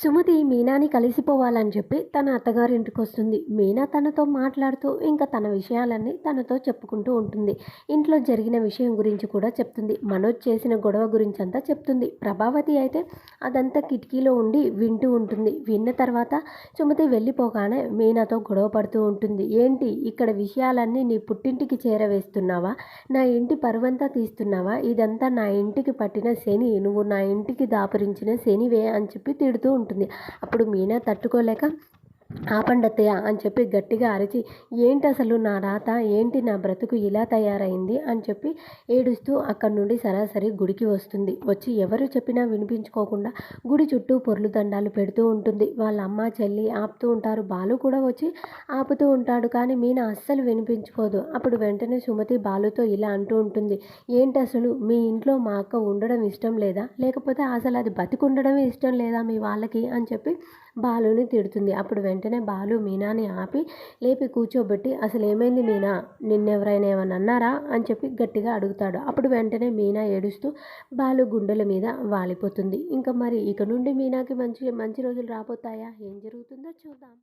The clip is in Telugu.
సుమతి మీనాని కలిసిపోవాలని చెప్పి తన అత్తగారింటికి వస్తుంది మీనా తనతో మాట్లాడుతూ ఇంకా తన విషయాలన్నీ తనతో చెప్పుకుంటూ ఉంటుంది. ఇంట్లో జరిగిన విషయం గురించి కూడా చెప్తుంది. మనోజ్ చేసిన గొడవ గురించి అంతా చెప్తుంది. ప్రభావతి అయితే అదంతా కిటికీలో ఉండి వింటూ ఉంటుంది. విన్న తర్వాత సుమతి వెళ్ళిపోగానే మీనాతో గొడవ పడుతూ ఉంటుంది. ఏంటి? ఇక్కడ విషయాలన్నీ నీ పుట్టింటికి చేరవేస్తున్నావా? నా ఇంటి పరువంతా తీస్తున్నావా? ఇదంతా నా ఇంటికి పట్టిన శని నువ్వు నా ఇంటికి దాపురించిన శనివే అని చెప్పి తిడుతూ ఉంటుంది. ఉంటుంది. అప్పుడు మీనా తట్టుకోలేక ఆపండత్తయ్య అని చెప్పి గట్టిగా అరిచి ఏంటి అసలు నా రాత? ఏంటి నా బ్రతుకు? ఇలా తయారైంది? అని చెప్పి ఏడుస్తూ అక్కడి నుండి సరాసరి గుడికి వస్తుంది. వచ్చి ఎవరు చెప్పినా వినిపించుకోకుండా గుడి చుట్టూ పొర్లు దండాలు పెడుతూ ఉంటుంది. వాళ్ళ అమ్మ చెల్లి ఆపుతూ ఉంటారు. బాలు కూడా వచ్చి ఆపుతూ ఉంటాడు. కానీ మీనా అస్సలు వినిపించుకోదు. అప్పుడు వెంటనే సుమతి బాలుతో ఇలా అంటూ ఉంటుంది. ఏంటి అసలు? మీ ఇంట్లో మా అక్క ఉండడం ఇష్టం లేదా? లేకపోతే అసలు అది బతికుండడమే ఇష్టం లేదా మీ వాళ్ళకి? అని చెప్పి బాలుని తిడుతుంది. అప్పుడు వెంటనే బాలు మీనాని ఆపి లేపి కూర్చోబెట్టి అసలు ఏమైంది మీనా? నిన్నెవరైనా ఏమన్నా అన్నారా? అని చెప్పి గట్టిగా అడుగుతాడు. అప్పుడు వెంటనే మీనా ఏడుస్తూ బాలు గుండెల మీద వాలిపోతుంది. ఇంకా మరి ఇక నుండి మీనాకి మంచి మంచి రోజులు రాబోతాయా? ఏం జరుగుతుందో చూద్దాం.